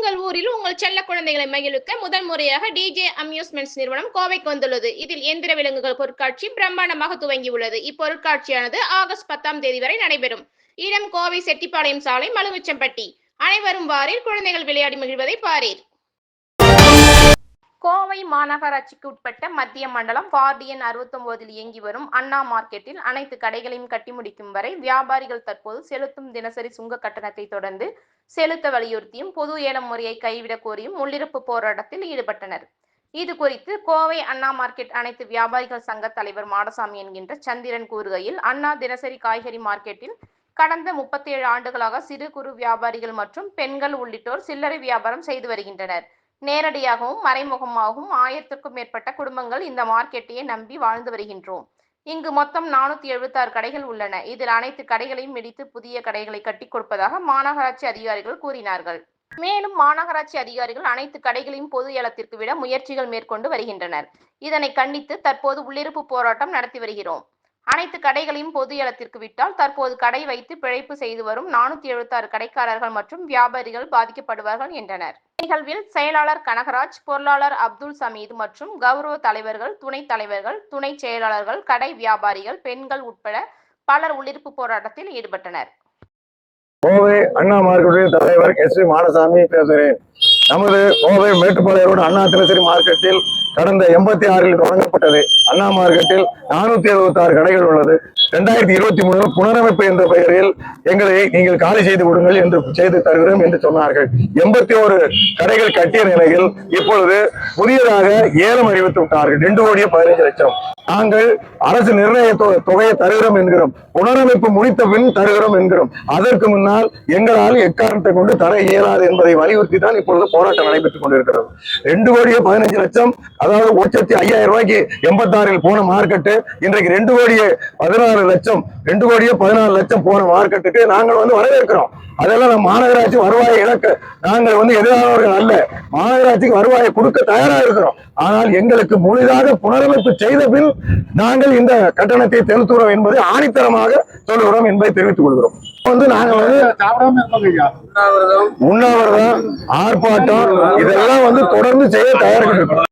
உங்கள் ஊரில் உங்கள் செல்ல குழந்தைகளை மகிழ்விக்க முதல் முறையாக டிஜே அம்யூஸ்மெண்ட்ஸ் நிறுவனம் கோவைக்கு வந்துள்ளது. இதில் எந்திர விலங்குகள் பொருட்காட்சி பிரம்மாண்டமாக துவங்கியுள்ளது. இப்பொருட்காட்சியானது ஆகஸ்ட் பத்தாம் தேதி வரை நடைபெறும். இடம் கோவை செட்டிப்பாளையம் சாலை மலுமிச்சம்பட்டி. அனைவரும் வாரில் குழந்தைகள் விளையாடி மகிழ்வதை பாரீர். கோவை மாநகராட்சிக்கு உட்பட்ட மத்திய மண்டலம் வார்டியன் அறுபத்தொன்பதில் இயங்கி வரும் அண்ணா மார்க்கெட்டில் அனைத்து கடைகளையும் கட்டி முடிக்கும் வரை வியாபாரிகள் தற்போது செலுத்தும் தினசரி சுங்க கட்டணத்தை தொடர்ந்து செலுத்த வலியுறுத்தியும் பொது ஏலம் முறையை கைவிடக் கோரியும் உள்ளிருப்பு போராட்டத்தில் ஈடுபட்டனர். இது குறித்து கோவை அண்ணா மார்க்கெட் அனைத்து வியாபாரிகள் சங்க தலைவர் மாடசாமி என்கின்ற சந்திரன் கூறுகையில் அண்ணா தினசரி காய்கறி மார்க்கெட்டில் கடந்த முப்பத்தேழு ஆண்டுகளாக சிறு குறு வியாபாரிகள் மற்றும் பெண்கள் உள்ளிட்டோர் சில்லறை வியாபாரம் செய்து வருகின்றனர். நேரடியாகவும் மறைமுகமாகவும் ஆயிரத்திற்கும் மேற்பட்ட குடும்பங்கள் இந்த மார்க்கெட்டையே நம்பி வாழ்ந்து வருகின்றோம். இங்கு மொத்தம் நானூத்தி எழுபத்தாறு கடைகள் உள்ளன. இதில் அனைத்து கடைகளையும் இடித்து புதிய கடைகளை கட்டி கொடுப்பதாக மாநகராட்சி அதிகாரிகள் கூறினார்கள். மேலும் மாநகராட்சி அதிகாரிகள் அனைத்து கடைகளையும் பொது ஏலத்திற்கு விட முயற்சிகள் மேற்கொண்டு வருகின்றனர். இதனை கண்டித்து தற்போது உள்ளிருப்பு போராட்டம் நடத்தி வருகிறோம். அனைத்து கடைகளையும் பொது இடத்திற்கு விட்டால் தற்போது கடை வைத்து பிழைப்பு செய்து வரும் நானூத்தி எழுபத்தாறு கடைக்காரர்கள் மற்றும் வியாபாரிகள் பாதிக்கப்படுவார்கள் என்றனர். நிகழ்வில் செயலாளர் கனகராஜ் பொருளாளர் அப்துல் சமீது மற்றும் கௌரவ தலைவர்கள் துணைத் தலைவர்கள் துணை செயலாளர்கள் கடை வியாபாரிகள் பெண்கள் உட்பட பலர் உள்ளிருப்பு போராட்டத்தில் ஈடுபட்டனர். கோவை அண்ணா மார்க்கெட்டின் தலைவர் எஸ் வி மாடசாமி பேசுகிறேன். நமது கோவை மேட்டுப்பாளையரோடு அண்ணா தினசரி மார்க்கெட்டில் கடந்த எண்பத்தி ஆறில் தொடங்கப்பட்டது. அண்ணா மார்க்கெட்டில் நானூத்தி எழுபத்தி ஆறு கடைகள் உள்ளது. ரெண்டாயிரத்தி இருபத்தி மூணு புனரமைப்பு என்ற பெயரில் எங்களை நீங்கள் காலி செய்து விடுங்கள் என்று செய்து தருகிறோம் என்று சொன்னார்கள். எண்பத்தி ஒரு கடைகள் கட்டிய நிலையில் இப்பொழுது புதியதாக ஏலம் அறிவித்து விட்டார்கள். ரெண்டு கோடியே பதினைஞ்சு லட்சம். நாங்கள் அரசு நிர்ணய தொ- தொகையை தருகிறோம் என்கிறோம். புனரமைப்பு முடித்த பின் தருகிறோம் என்கிறோம். அதற்கு முன்னால் எங்களால் எக்காரணத்தை கொண்டு தர இயலாது என்பதை வலியுறுத்தி தான் இப்பொழுது போராட்டம் நடைபெற்றுக் கொண்டிருக்கிறது. ரெண்டு கோடியே பதினஞ்சு லட்சம் அதாவது ஒரு லட்சத்தி ஐயாயிரம் ரூபாய்க்கு எண்பத்தாறில் போன மார்க்கெட்டு இன்றைக்கு ரெண்டு கோடியே பதினாறு லட்சம் ரெண்டு கோடியே பதினாறு லட்சம் போன மார்க்கெட்டுக்கு நாங்கள் வந்து வரவேற்கிறோம். அதெல்லாம் நம்ம மாநகராட்சி வருவாய் இழக்க நாங்கள் வந்து எதிரானவர்கள் அல்ல. மாநகராட்சிக்கு வருவாயை கொடுக்க தயாராக இருக்கிறோம். ஆனால் எங்களுக்கு முழுதாக புனரமைப்பு செய்த பின் நாங்கள் இந்த கட்டணத்தை செலுத்துகிறோம் என்பதை ஆணித்தரமாக சொல்லுகிறோம் என்பதை தெரிவித்துக் கொள்கிறோம். வந்து நாங்கள் வந்து உண்ணாவிரதம் ஆர்ப்பாட்டம் இதெல்லாம் வந்து தொடர்ந்து செய்ய தயாராக இருக்கிறோம்.